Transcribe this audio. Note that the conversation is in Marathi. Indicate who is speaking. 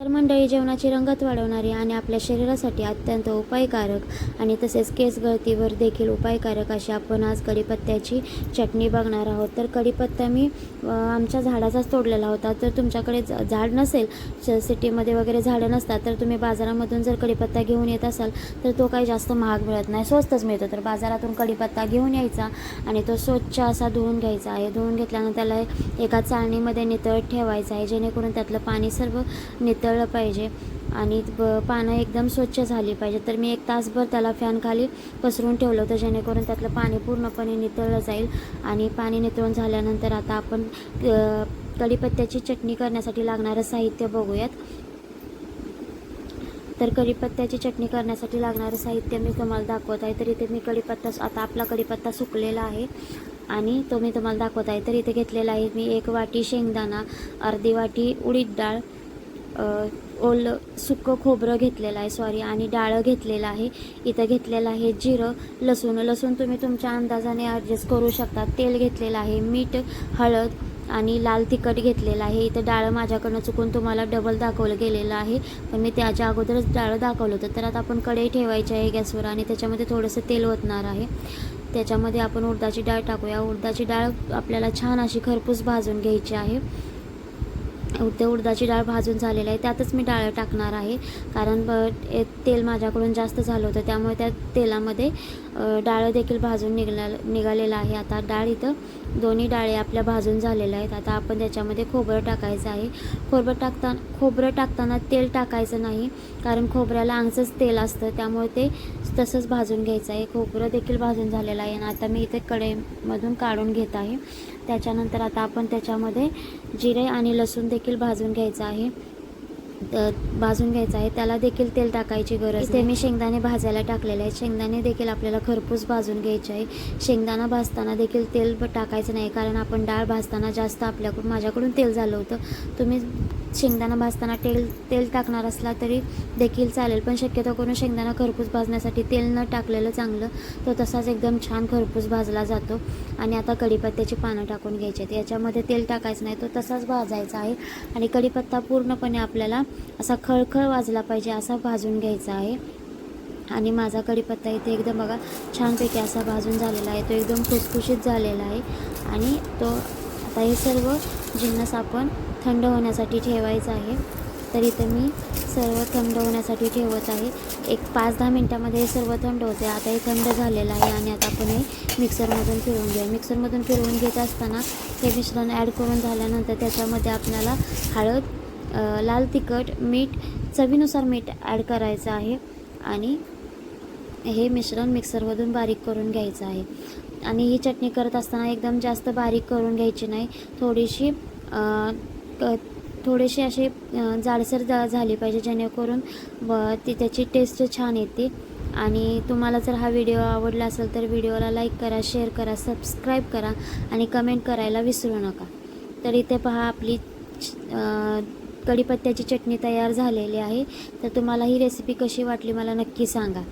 Speaker 1: तर मंडळी जेवणाची रंगत वाढवणारी आणि आपल्या शरीरासाठी अत्यंत उपायकारक आणि तसेच केस गळतीवर देखील उपायकारक अशी आपण आज कढीपत्त्याची चटणी बघणार आहोत. तर कढीपत्ता मी आमच्या झाडाचाच तोडलेला होता. तर तुमच्याकडे ज- झाड नसेल सिटीमध्ये वगैरे झाडं नसतात तर तुम्ही बाजारामधून जर कढीपत्ता घेऊन येत असाल तर तो काही जास्त महाग मिळत नाही. स्वस्तच मिळतो. तर बाजारातून कढीपत्ता घेऊन यायचा आणि तो स्वच्छ असा धुवून घ्यायचा आहे. धुवून घेतल्यानंतर त्याला एका चाळणीमध्ये नितळत ठेवायचा आहे. जेणेकरून त्यातलं पाणी सर्व नितळलं पाहिजे आणि ब- पानं एकदम स्वच्छ झाली पाहिजे. तर मी एक तासभर त्याला फॅनखाली पसरून ठेवलं होतं जेणेकरून त्यातलं पाणी पूर्णपणे नितळलं जाईल. आणि पाणी नितळून झाल्यानंतर आता आपण कढीपत्त्याची चटणी करण्यासाठी लागणारं साहित्य बघूयात. तर कढीपत्त्याची चटणी करण्यासाठी लागणारं साहित्य मी तुम्हाला दाखवत आहे. तर इथे मी कढीपत्ता आता आपला कढीपत्ता सुकलेला आहे. आणि तो मी तुम्हाला दाखवत आहे. तर इथे घेतलेला आहे मी एक वाटी शेंगदाणा अर्धी वाटी उडीद डाळ ओलं सुकं खोबरं घेतलेलं आहे सॉरी आणि डाळं घेतलेलं आहे. इथं घेतलेलं आहे जिरं लसूण. लसूण तुम्ही तुमच्या अंदाजाने ॲडजस्ट करू शकता. तेल घेतलेलं आहे मीठ हळद आणि लाल तिखट घेतलेलं आहे. इथं डाळं माझ्याकडनं चुकून तुम्हाला डबल दाखवलं गेलेलं आहे. पण मी त्याच्या अगोदरच डाळं दाखवलं होतं. तर आता आपण कढई ठेवायची आहे गॅसवर आणि त्याच्यामध्ये थोडंसं तेल ओतणार आहे. त्याच्यामध्ये आपण उडदाची डाळ टाकूया. उडदाची डाळ आपल्याला छान अशी खरपूस भाजून घ्यायची आहे. उडते उडदाची डाळ भाजून झालेली आहे. त्यातच मी डाळ टाकणार आहे. कारण ब- तेल माझ्याकडून जास्त झालं होतं. त्यामुळे त्या तेलामध्ये डाळ देखील भाजून निघला निघालेलं आहे. आता डाळ इथं दोन्ही डाळी आपल्या भाजून झालेल्या आहेत. आता आपण त्याच्यामध्ये खोबरं टाकायचं आहे. खोबरं टाकता खोबरं टाकताना तेल टाकायचं नाही. कारण खोबऱ्याला अंगचंच तेल असतं. त्यामुळे ते तसंच भाजून घ्यायचं आहे. खोबरं देखील भाजून झालेलं आहे. आणि आता मी इथे कढईमधून काढून घेत आहे. त्याच्यानंतर आता आपण त्याच्यामध्ये जिरे आणि लसूण देखील भाजून घ्यायचं आहे. त- भाजून घ्यायचं आहे. त्याला देखील तेल टाकायची गरज इथे मी शेंगदाणे भाजायला टाकलेले आहेत. शेंगदाणे देखील आपल्याला खरपूस भाजून घ्यायचे आहे. शेंगदाणा भाजताना देखील तेल ब- टाकायचं नाही कारण आपण डाळ भाजताना जास्त आपल्याकडून माझ्याकडून तेल झालं होतं. तुम्ही शेंगदाणा भाजताना तेल तेल टाकणार असला तरी देखील चालेल पण शक्यतो करून शेंगदाणा खरपूस भाजण्यासाठी तेल न टाकलेलं चांगलं तो तसाच एकदम छान खरपूस भाजला जातो. आणि आता कढीपत्त्याची पानं टाकून घ्यायची आहेत. याच्यामध्ये तेल टाकायचं नाही तो तसाच भाजायचा आहे. आणि कढीपत्ता पूर्णपणे आपल्याला असा खळखळ वाजला पाहिजे असा भाजून घ्यायचा आहे. आणि माझा कढीपत्ता इथे एकदम बघा छानपैकी असा भाजून झालेला आहे. तो एकदम खुसखुशीत झालेला आहे. आणि तो आता हे सर्व जिन्नस आपण थंड होण्यासाठी ठेवायचं आहे. तर इथं मी सर्व थंड होण्यासाठी ठेवत आहे. एक पाच दहा मिनटामध्ये हे सर्व थंड होते आता हे थंड झालेलं आहे आणि आता आपण हे मिक्सरमधून फिरवून घेऊया. मिक्सरमधून फिरवून घेत असताना हे मिश्रण ॲड करून झाल्यानंतर त्याच्यामध्ये आपल्याला हळद लाल तिखट मीठ चवीनुसार मीठ ॲड करायचं आहे आणि हे मिश्रण मिक्सरमधून बारीक करून घ्यायचं आहे. आणि ही चटणी करत असताना एकदम जास्त बारीक करून घ्यायची नाही. थोडीशी थोडेसे क- जाडसर जा झाली पाहिजे जेणेकरून व ती त्याची टेस्ट छान येते. आणि तुम्हाला जर हा व्हिडिओ आवडला असेल तर व्हिडिओला लाईक करा शेअर करा सबस्क्राईब करा आणि कमेंट करायला विसरू नका. तर इथे पहा आपली कढीपत्त्याची चटणी तयार झालेली आहे. तर तुम्हाला ही रेसिपी कशी वाटली मला नक्की सांगा.